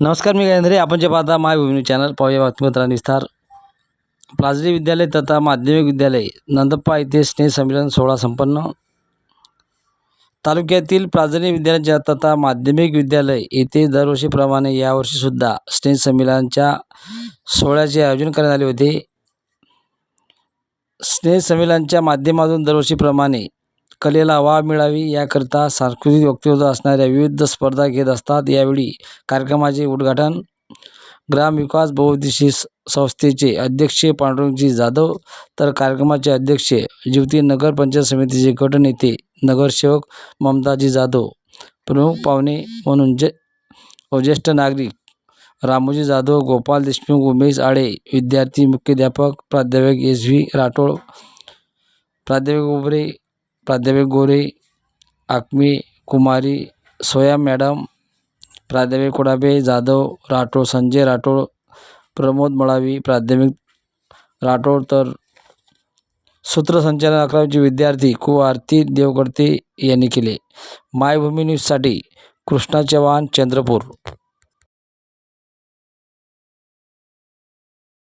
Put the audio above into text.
नमस्कार मी गजेंद्रे आपण जे पाहता मायभूमी चॅनल पाहूया बातमीपत्रांनी विस्तार. प्लाझडी विद्यालय तथा माध्यमिक विद्यालय नंदप्पा येथे स्नेह संमेलन सोहळा संपन्न. तालुक्यातील प्राजनी विद्यालयाच्या तथा माध्यमिक विद्यालय येथे दरवर्षीप्रमाणे यावर्षीसुद्धा स्नेह संमेलनाच्या सोहळ्याचे आयोजन करण्यात आले होते. स्नेह संमेलनाच्या माध्यमातून दरवर्षीप्रमाणे कलेला वाव मिळावी याकरिता सांस्कृतिक वक्तव्य असणाऱ्या विविध स्पर्धा घेत असतात. यावेळी कार्यक्रमाचे उद्घाटन ग्रामविकास बहुउद्देशीय स- संस्थेचे अध्यक्ष पांडुरंगजी जाधव तर कार्यक्रमाचे अध्यक्ष ज्योती नगर पंचायत समितीचे गटनेते नगरसेवक ममताजी जाधव प्रमुख पाहुणे म्हणून जे ज्येष्ठ नागरिक रामोजी जाधव गोपाल देशमुख उमेश आळे विद्यार्थी मुख्याध्यापक प्राध्यापक एस व्ही राठोड प्राध्यापक उबरे प्राध्यापक गोरे आक्मी कुमारी सोया मॅडम प्राध्यापक कुडाबे जाधव राठोड संजय राठोड प्रमोद मळावी प्राध्यापक राठोड तर सूत्रसंचालन अकरावीचे विद्यार्थी कु. आरती देवकर्ते यांनी केले. मायभूमी न्यूजसाठी कृष्णा चव्हाण चंद्रपूर.